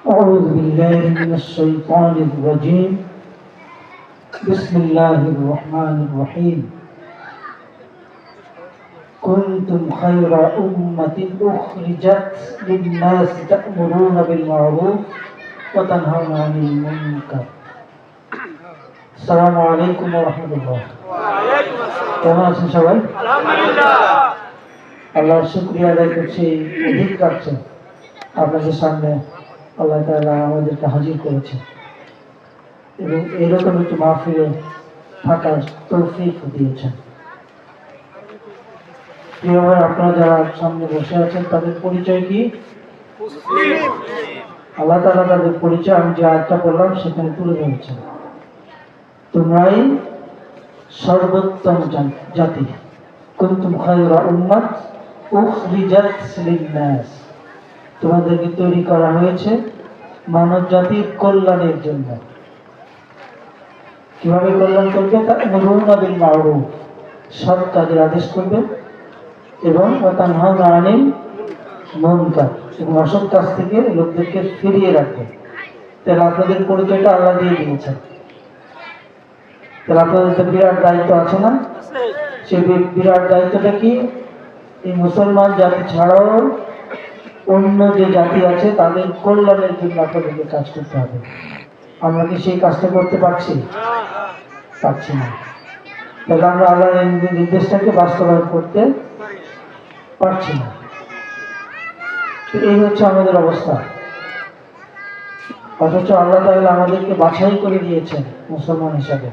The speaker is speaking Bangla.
أعوذ بالله من الشيطان الرجيم بسم الله الرحمن الرحيم كنتم خير أمة أخرجت للناس تأمرون بالمعروف وتنهون عن المنكر السلام عليكم ورحمة الله কেমন আছেন সবাই আল্লাহর শুক্রিয়া আদায় করছি অধিক রাখছে আপনাদের সামনে আল্লাহ তাআলা আমাদেরকে হাজির করেছে এবং এরকম একটু মাহফিলে থাকার তৌফিক দিয়েছেন। প্রিয় আপনারা যারা সামনে বসে আছেন, তাদের পরিচয় কি? আল্লাহ তাআলা তাদের পরিচয়, আমি যে আয়টা বললাম সেখানে তুলে ধরেছেন। তোমরাই সর্বোত্তম জাতি। কুনতুম খায়রা উম্মাত উখরিজাত লিন-নাস। তোমাদেরকে তৈরি করা হয়েছে মানব জাতির কল্যাণের জন্য। কীভাবে কল্যাণ করবে তা'মুরুনা বিল মা'রুফ। সৎ কাজের আদেশ করবে। এবং তানহাউনা আনিল মুনকার। এবং অসৎ কাজ থেকে লোকদেরকে ফিরিয়ে রাখবে। তাহলে আপনাদের পরিচয়টা আল্লাহ দিয়ে দিয়েছেন। তাহলে আপনাদের তো বিরাট দায়িত্ব আছে না? সেই বিরাট দায়িত্বটা কি? এই মুসলমান জাতি ছাড়াও অন্য যে জাতি আছে, তাদের কল্যাণের জন্য আপনাদেরকে কাজ করতে হবে। আমরা কি সেই কাজটা করতে পারছি? পারছি না। তাহলে আমরা আল্লাহর এই নির্দেশটাকে বাস্তবায়ন করতে পারছি না। এই হচ্ছে আমাদের অবস্থা। অথচ আল্লাহ তাহলে আমাদেরকে বাছাই করে দিয়েছেন মুসলমান হিসাবে।